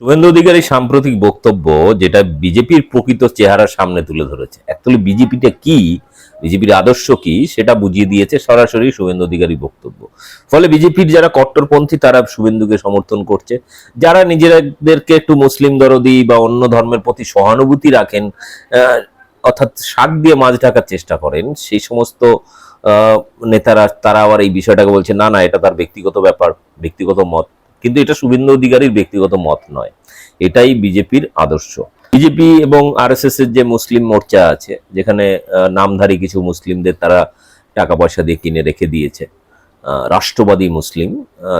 শুভেন্দু অধিকারী সাম্প্রতিক বক্তব্য যেটা বিজেপির প্রকৃত চেহারা সামনে তুলে ধরেছে। অ্যাকচুয়ালি বিজেপিটা কি, বিজেপির আদর্শ কি, সেটা বুঝিয়ে দিয়েছে সরাসরি শুভেন্দু অধিকারী বক্তব্য। ফলে বিজেপির যারা কট্টরপন্থী, তারা শুভেন্দুকে সমর্থন করছে। যারা নিজেদেরকে একটু মুসলিম দরদি বা অন্য ধর্মের প্রতি সহানুভূতি রাখেন অর্থাৎ শাক দিয়ে মাছ ঢাকার চেষ্টা করেন, সেই সমস্ত নেতারা, তারা আবার এই বিষয়টাকে বলছে, না না, এটা তার ব্যক্তিগত ব্যাপার, ব্যক্তিগত মত। কিন্তু এটা শুভেন্দু অধিকারীর ব্যক্তিগত মত নয়। এটাই বিজেপির আদর্শ। বিজেপি এবং আরএসএস এর যে মুসলিম মোর্চা আছে, যেখানে নামধারী কিছু মুসলিমদের তারা টাকা পয়সা দিয়ে কিনে রেখে দিয়েছে রাষ্ট্রবাদী মুসলিম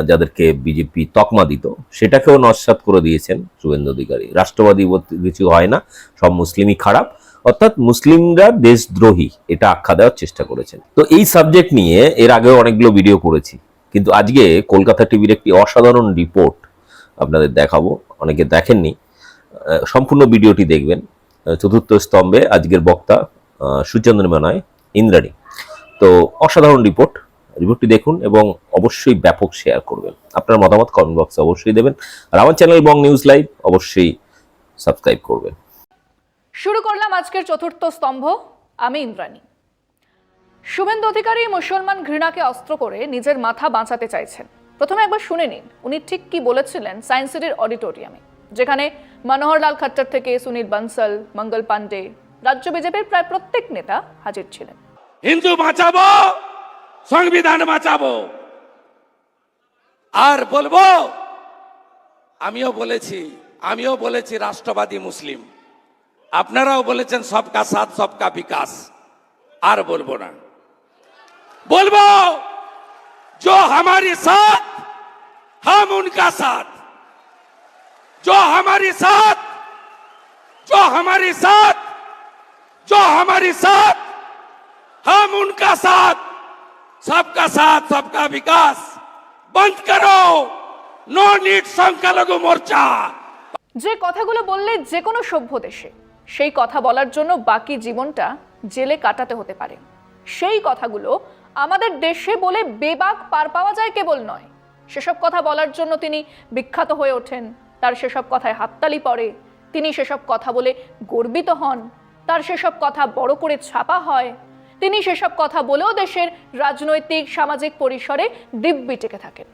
যাদেরকে বিজেপি তকমা দিত, সেটাকেও নস্বাত করে দিয়েছেন শুভেন্দু অধিকারী। রাষ্ট্রবাদী কিছু হয় না, সব মুসলিমই খারাপ। অর্থাৎ মুসলিমরা দেশদ্রোহী, এটা আখ্যা দেওয়ার চেষ্টা করেছেন। তো এই সাবজেক্ট নিয়ে এর আগেও অনেকগুলো ভিডিও করেছি। কিন্তু আজকে কলকাতা টিভির একটি অসাধারণ রিপোর্ট আপনাদের দেখাবো। অনেকে দেখেননি। সম্পূর্ণ ভিডিওটি দেখবেন। চতুর্থ স্তম্ভে আজকের বক্তা সূর্যচন্দ্র নয় ইন্দ্রাণী। তো অসাধারণ রিপোর্ট রিপোর্টটি দেখুন এবং অবশ্যই ব্যাপক শেয়ার করবেন। আপনার মতামত কমেন্ট বক্সে অবশ্যই দেবেন। আর আমার চ্যানেল বং নিউজ লাইভ অবশ্যই সাবস্ক্রাইব করবেন। শুরু করলাম আজকের চতুর্থ স্তম্ভ। আমি ইন্দ্রাণী। শুভেন্দু অধিকারী মুসলমান ঘৃণাকে অস্ত্র করে নিজের মাথা বাঁচাতে চাইছেন। প্রথমে একবার শুনে নিন, উনি ঠিক কি বলেছিলেন সায়েন্স সিটির অডিটোরিয়ামে, যেখানে মনোহরলাল খট্টর থেকে সুনীল বানসাল, মঙ্গল পান্ডে রাজ্য বিজেপির প্রায় প্রত্যেক নেতা হাজির ছিলেন। হিন্দু বাঁচাবো, সংবিধান বাঁচাবো। আর বলব, আমিও বলেছি আমিও বলেছি রাষ্ট্রবাদী মুসলিম। আপনারাও বলেছেন সবকা সাথ, সবকা বিকাশ। আর বলব না। বলবো जो हमारी साथ हम उनका साथ जो हमारी साथ जो हमारी साथ जो हमारी साथ हम उनका साथ सबका साथ सबका विकास बंद करो नो नीट संख्यालघु मोर्चा যে কথাগুলো বললে যে কোনো সভ্য দেশে সেই কথা বলার জন্য বাকি জীবনটা জেলে কাটাতে হতে পারে সেই কথাগুলো আমাদের দেশে বলে বেবাক পার পাওয়া যায় কেবল নয়। সেসব কথা বলার জন্য তিনি বিখ্যাত হয়ে ওঠেন। তার সেসব কথায় হাততালি পড়ে। তিনি সেসব কথা বলে গর্বিত হন। তার সেসব কথা বড় করে ছাপা হয়। তিনি সেসব কথা বলেও দেশের রাজনৈতিক, সামাজিক পরিসরে দিব্যি টেকে থাকেন।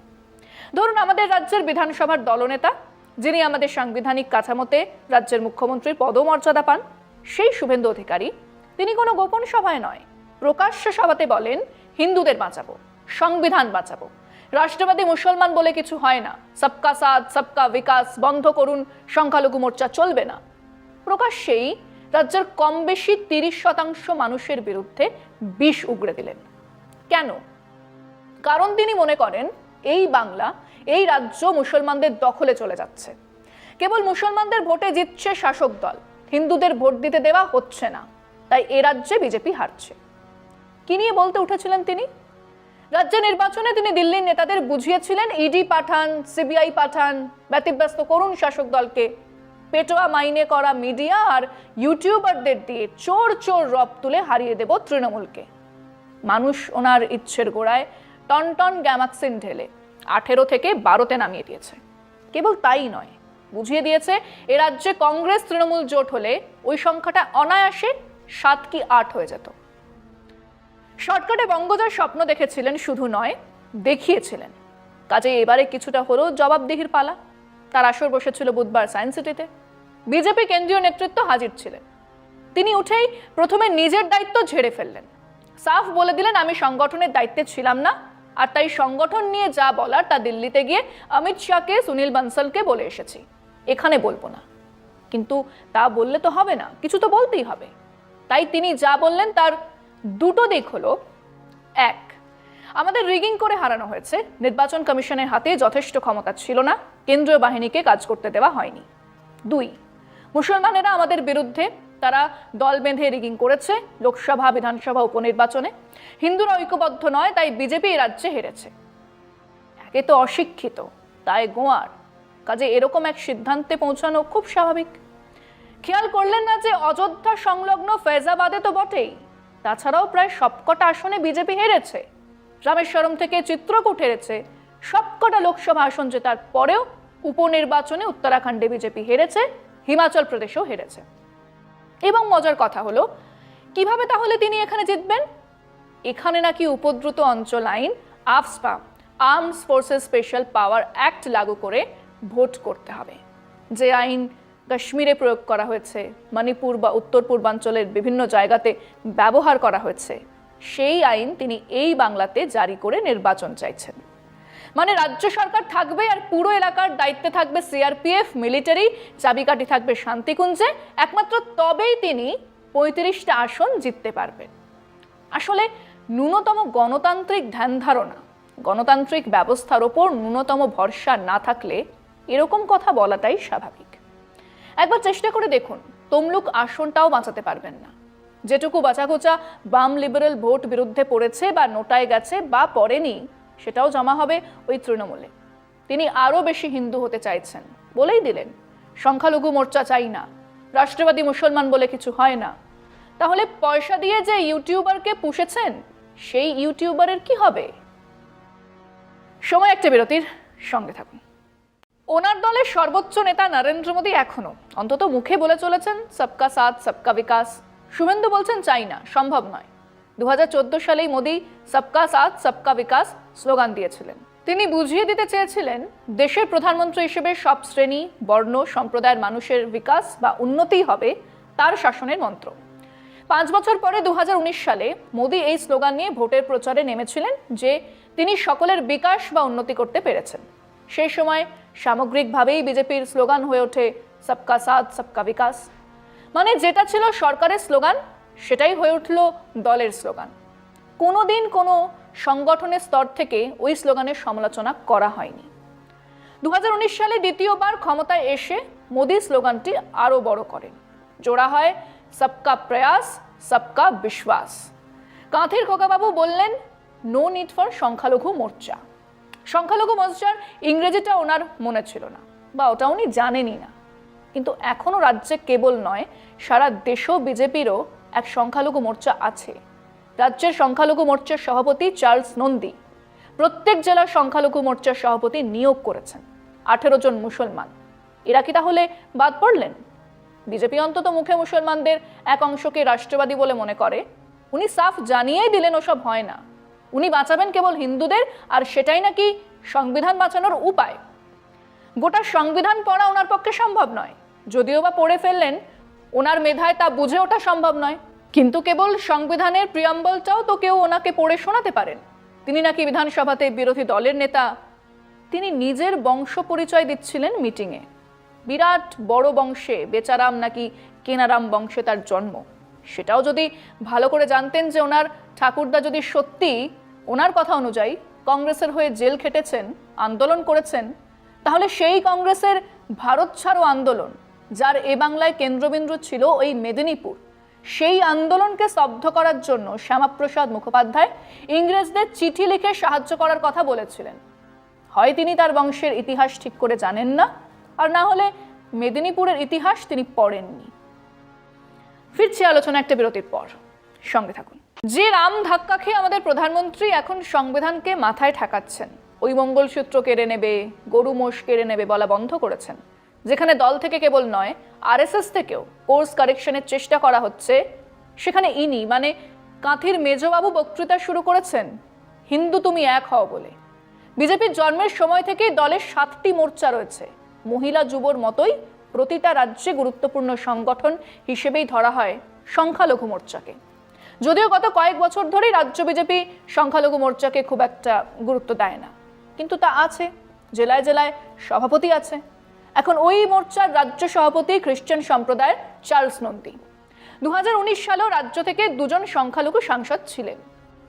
ধরুন আমাদের রাজ্যের বিধানসভার দলনেতা, যিনি আমাদের সাংবিধানিক কাঠামোতে রাজ্যের মুখ্যমন্ত্রীর পদমর্যাদা পান, সেই শুভেন্দু অধিকারী, তিনি কোনো গোপন সভায় নয়। প্রকাশ্য সভাতে বলেন হিন্দুদের বাঁচাবো, সংবিধান বাঁচাবো। রাষ্ট্রবাদী মুসলমান বলে কিছু হয় না। সবকা সাথ, সবকা বিকাশ, বন্ধ করুন, সংখ্যালঘু মোর্চা চলবে না। প্রকাশ্যেই রাজ্যের কম বেশি তিরিশ শতাংশ মানুষের বিরুদ্ধে বিষ উগড়ে দিলেন। কেন? কারণ তিনি মনে করেন, এই বাংলা, এই রাজ্য মুসলমানদের দখলে চলে যাচ্ছে। কেবল মুসলমানদের ভোটে জিতছে শাসক দল। হিন্দুদের ভোট দিতে দেওয়া হচ্ছে না। তাই এ রাজ্যে বিজেপি হারছে। কি নিয়ে বলতে উঠেছিলেন তিনি? রাজ্য নির্বাচনে তিনি দিল্লির নেতাদের বুঝিয়েছিলেন ইডি পাঠান সিবিআই পাঠান, ব্যতিব্যস্ত করুন শাসক দলকে। পেটোয়া মাইনে করা মিডিয়া আর ইউটিউবারদের দিয়ে চোর চোর রব তুলে হারিয়ে দেব তৃণমূলকে। মানুষ ওনার ইচ্ছের গোড়ায় টন টন গ্যামাক্সিন ঢেলে আঠেরো থেকে বারোতে নামিয়ে দিয়েছে। কেবল তাই নয়, বুঝিয়ে দিয়েছে, এ রাজ্যে কংগ্রেস তৃণমূল জোট হলে ওই সংখ্যাটা অনায়াসে সাত কি আট হয়ে যেত। শর্টকাটে বঙ্গজয় স্বপ্ন দেখেছিলেন শুধু নয়, দেখিয়েছিলেন। কাজে এবারে কিছুটা হলেও জবাবদিহির পালা। তার আসর বসেছিল বুধবার সায়েন্স সিটিতে। বিজেপি কেন্দ্রীয় নেতৃত্ব হাজির ছিলেন। তিনি উঠেই প্রথমে নিজের দায়িত্ব ঝেড়ে ফেললেন। সাফ বলে দিলেন, আমি সংগঠনের দায়িত্বে ছিলাম না। আর তাই সংগঠন নিয়ে যা বলার তা দিল্লিতে গিয়ে অমিত শাহকে, সুনীল বানসালকে বলে এসেছি। এখানে বলব না। কিন্তু তা বললে তো হবে না। কিছু তো বলতেই হবে। তাই তিনি যা বললেন তার দুটো দিক হলো। এক, আমাদের রিগিং করে হারানো হয়েছে। নির্বাচন কমিশনের হাতে যথেষ্ট ক্ষমতা ছিল না। কেন্দ্রীয় বাহিনীকে কাজ করতে দেওয়া হয়নি। দুই, মুসলমানেরা আমাদের বিরুদ্ধে তারা দল বেঁধে রিগিং করেছে লোকসভা, বিধানসভা, উপনির্বাচনে। হিন্দুরা ঐক্যবদ্ধ নয়, তাই বিজেপি রাজ্যে হেরেছে। একে তো অশিক্ষিত, তাই গোয়ার। কাজে এরকম এক সিদ্ধান্তে পৌঁছানো খুব স্বাভাবিক। খেয়াল করলেন না যে অযোধ্যা সংলগ্ন ফেজাবাদে তো বটেই। তাছাড়াও প্রায় সবকটা আসনে বিজেপি হেরেছে। রামেশ্বরম থেকে চিত্রকূট হেরেছে। সবকটা লোকসভা আসন জেতার পরেও উপনির্বাচনে উত্তরাখণ্ডে বিজেপি হেরেছে, হিমাচল প্রদেশেও হেরেছে। এবং মজার কথা হলো, কীভাবে তাহলে তিনি এখানে জিতবেন? এখানে নাকি উপদ্রুত অঞ্চল আইন, AFSPA, arms forces special power act লাগু করে ভোট করতে হবে। যে আইন কাশ্মীরে প্রয়োগ করা হয়েছে। মণিপুর বা উত্তর পূর্বাঞ্চলের বিভিন্ন জায়গাতে ব্যবহার করা হয়েছে। সেই আইন তিনি এই বাংলাতে জারি করে নির্বাচন চাইছেন। মানে রাজ্য সরকার থাকবে আর পুরো এলাকার দায়িত্বে থাকবে সিআরপিএফ, মিলিটারি, চাবিকাঠি থাকবে শান্তিকুঞ্জে। একমাত্র তবেই তিনি পঁয়ত্রিশটা আসন জিততে পারবেন। আসলে ন্যূনতম গণতান্ত্রিক ধ্যান ধারণা, গণতান্ত্রিক ব্যবস্থার ওপর ন্যূনতম ভরসা না থাকলে এরকম কথা বলাটাই স্বাভাবিক। একবার চেষ্টা করে দেখুন, তমলুক আসনটাও বাঁচাতে পারবেন না। যেটুকু বাঁচাগোচা বাম লিবারেল ভোট বিরুদ্ধে পড়েছে বা নোটায় গেছে বা পড়েনি, সেটাও জমা হবে ওই তৃণমূলে। তিনি আরও বেশি হিন্দু হতে চাইছেন, বলেই দিলেন, সংখ্যালঘু মোর্চা চাই না, রাষ্ট্রবাদী মুসলমান বলে কিছু হয় না। তাহলে পয়সা দিয়ে যে ইউটিউবারকে পুষেছেন, সেই ইউটিউবারের কি হবে? সময় একটা বিরতির সঙ্গে থাকুন। ওনার দলের সর্বোচ্চ নেতা নরেন্দ্র মোদী এখনও। অন্তত মুখে বলে চলেছেন, সবকা সাথ, সবকা বিকাশ। শুভেন্দু বলছেন চাই না সম্ভব নয়। দু সালেই মোদী, সবকা সাথ, সবকা বিকাশ স্লোগান দিয়েছিলেন। তিনি বুঝিয়ে দিতে চেয়েছিলেন, দেশের প্রধানমন্ত্রী হিসেবে সব শ্রেণি, বর্ণ, সম্প্রদায়ের মানুষের বিকাশ বা উন্নতি হবে তার শাসনের মন্ত্র। পাঁচ বছর পরে দু হাজার উনিশ সালে মোদী এই স্লোগান নিয়ে ভোটের প্রচারে নেমেছিলেন, যে তিনি সকলের বিকাশ বা উন্নতি করতে পেরেছেন। সেই সময় সামগ্রিকভাবেই বিজেপির স্লোগান হয়ে ওঠে, সবকা সাথ, সবকা বিকাশ মানে যেটা ছিল সরকারের স্লোগান, সেটাই হয়ে উঠল দলের স্লোগান। কোনো দিন কোনো সংগঠনের স্তর থেকে ওই স্লোগানের সমালোচনা করা হয়নি। দু হাজার উনিশ সালে দ্বিতীয়বার ক্ষমতায় এসে মোদী স্লোগানটি আরও বড় করেন। জোড়া হয়, সবকা প্রয়াস, সবকা বিশ্বাস কাঁথির খোকাবাবু বললেন নো নিড ফর সংখ্যালঘু মোর্চা সংখ্যালঘু মোর্চার ইংরেজিটা ওনার মনে ছিল না, বা ওটা উনি জানেনই না। কিন্তু এখনও রাজ্যে কেবল নয়, সারা দেশেও বিজেপিরও এক সংখ্যালঘু মোর্চা আছে। রাজ্যের সংখ্যালঘু মোর্চার সভাপতি চার্লস নন্দী প্রত্যেক জেলার সংখ্যালঘু মোর্চার সভাপতি নিয়োগ করেছেন, আঠেরো জন মুসলমান। এরা কি তাহলে বাদ পড়লেন? বিজেপি অন্তত মুখে মুসলমানদের এক অংশকে রাষ্ট্রবাদী বলে মনে করে। উনি সাফ জানিয়েই দিলেন ওসব হয় না। উনি বাঁচাবেন কেবল হিন্দুদের, আর সেটাই নাকি সংবিধান বাঁচানোর উপায়? গোটা সংবিধান পড়া ওনার পক্ষে সম্ভব নয়। যদিও বা পড়ে ফেললেন, ওনার মেধায় তা বুঝে ওঠা সম্ভব নয়। কিন্তু কেবল সংবিধানের প্রিয়াম্বলটাও তো কেউ ওনাকে পড়ে শোনাতে পারেন। তিনি নাকি বিধানসভাতে বিরোধী দলের নেতা। তিনি নিজের বংশ পরিচয় দিচ্ছিলেন মিটিংয়ে। বিরাট বড় বংশে বেচারাম নাকি কেনারাম বংশে তার জন্ম। সেটাও যদি ভালো করে জানতেন যে ওনার ঠাকুরদা যদি সত্যি ওনার কথা অনুযায়ী কংগ্রেসের হয়ে জেল খেটেছেন, আন্দোলন করেছেন, তাহলে সেই কংগ্রেসের ভারত ছাড়ো আন্দোলন, যার এ বাংলায় কেন্দ্রবিন্দু ছিল ওই মেদিনীপুর, সেই আন্দোলনকে স্তব্ধ করার জন্য শ্যামাপ্রসাদ মুখোপাধ্যায় ইংরেজদের চিঠি লিখে সাহায্য করার কথা বলেছিলেন। হয় তিনি তার বংশের ইতিহাস ঠিক করে জানেন না, আর না হলে মেদিনীপুরের ইতিহাস তিনি পড়েননি। ফিরছি আলোচনা একটা বিরতির পর। সঙ্গে থাকুন। যে রাম ধাক্কা খেয়ে আমাদের প্রধানমন্ত্রী এখন সংবিধানকে মাথায় ঠেকাচ্ছেন, ওই মঙ্গলসূত্র কেড়ে নেবে, গরু মোষ কেড়ে নেবে বলা বন্ধ করেছেন, যেখানে দল থেকে কেবল নয়, আরএসএস থেকেও কোর্স কারেকশনের চেষ্টা করা হচ্ছে, সেখানে ইনি মানে কাঁথির মেজবাবু বক্তৃতা শুরু করেছেন, হিন্দু তুমি এক হও বলে। বিজেপির জন্মের সময় থেকেই দলের সাতটি মোর্চা রয়েছে, মহিলা যুবর মতোই প্রতিটা রাজ্যে গুরুত্বপূর্ণ সংগঠন হিসেবেই ধরা হয় সংখ্যালঘু মোর্চাকে। যদিও গত কয়েক বছর ধরেই রাজ্য বিজেপি সংখ্যালঘু মোর্চাকে খুব একটা গুরুত্ব দেয় না। কিন্তু তা আছে, জেলায় জেলায় সভাপতি আছে। এখন ওই মোর্চার রাজ্য সভাপতি খ্রিস্টান সম্প্রদায়ের চার্লস নন্দী। দু সালেও রাজ্য থেকে দুজন সংখ্যালঘু সাংসদ ছিলেন।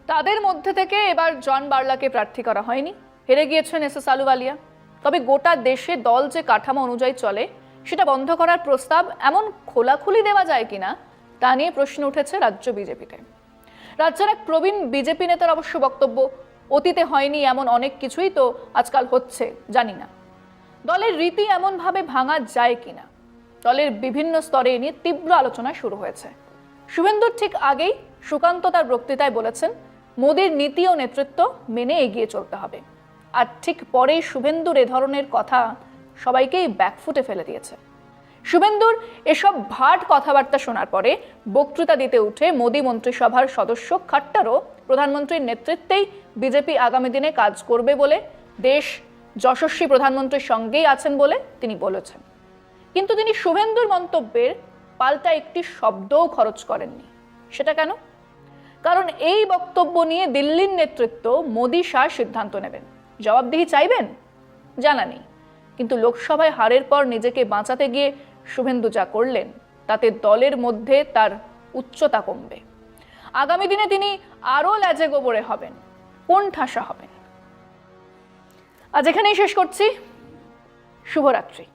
তাদের মধ্যে থেকে এবার জন বার্লাকে প্রার্থী করা হয়নি। হেরে গিয়েছেন এস এস আলুওয়ালিয়া। তবে গোটা দেশে দল যে কাঠামো অনুযায়ী চলে সেটা বন্ধ করার প্রস্তাব এমন খোলাখুলি দেওয়া যায় কিনা তা নিয়ে প্রশ্ন উঠেছে রাজ্য বিজেপিতে। রাজ্যের এক প্রবীণ বিজেপি নেতার অবশ্য বক্তব্য, অতীতে হয়নি এমন অনেক কিছুই তো আজকাল হচ্ছে, জানি না। দলের রীতি এমনভাবে ভাঙা যায় কিনা? দলের বিভিন্ন স্তরে নিয়ে তীব্র আলোচনা শুরু হয়েছে। শুভেন্দুর ঠিক আগেই সুকান্ত তার বক্তৃতায় বলেছেন, মোদীর নীতি ও নেতৃত্ব মেনে এগিয়ে চলতে হবে। আর ঠিক পরেই শুভেন্দুর এ ধরনের কথা সবাইকেই ব্যাকফুটে ফেলে দিয়েছে। শুভেন্দুর এসব ভাট কথাবার্তা শোনার পরে বক্তৃতা দিতে উঠে মোদী মন্ত্রিসভার সদস্য খাট্টারও প্রধানমন্ত্রীর নেতৃত্বেই বিজেপি আগামী দিনে কাজ করবে বলে, দেশ যশস্বী প্রধানমন্ত্রীর সঙ্গেই আছেন বলে তিনি বলেছেন। কিন্তু তিনি শুভেন্দুর মন্তব্যের পাল্টা একটি শব্দও খরচ করেননি। সেটা কেন? কারণ এই বক্তব্য নিয়ে দিল্লির নেতৃত্ব মোদী শাহ সিদ্ধান্ত নেবেন। জবাবদিহি চাইবেন? জানা নেই। কিন্তু লোকসভায় হারের পর নিজেকে বাঁচাতে গিয়ে শুভেন্দু যা করলেন, তাতে দলের মধ্যে তার উচ্চতা কমবে। আগামী দিনে তিনি আরও ল্যাজে গোবরে হবেন, কোন ঠাসা হবেন। আজ এখানেই শেষ করছি। শুভরাত্রি।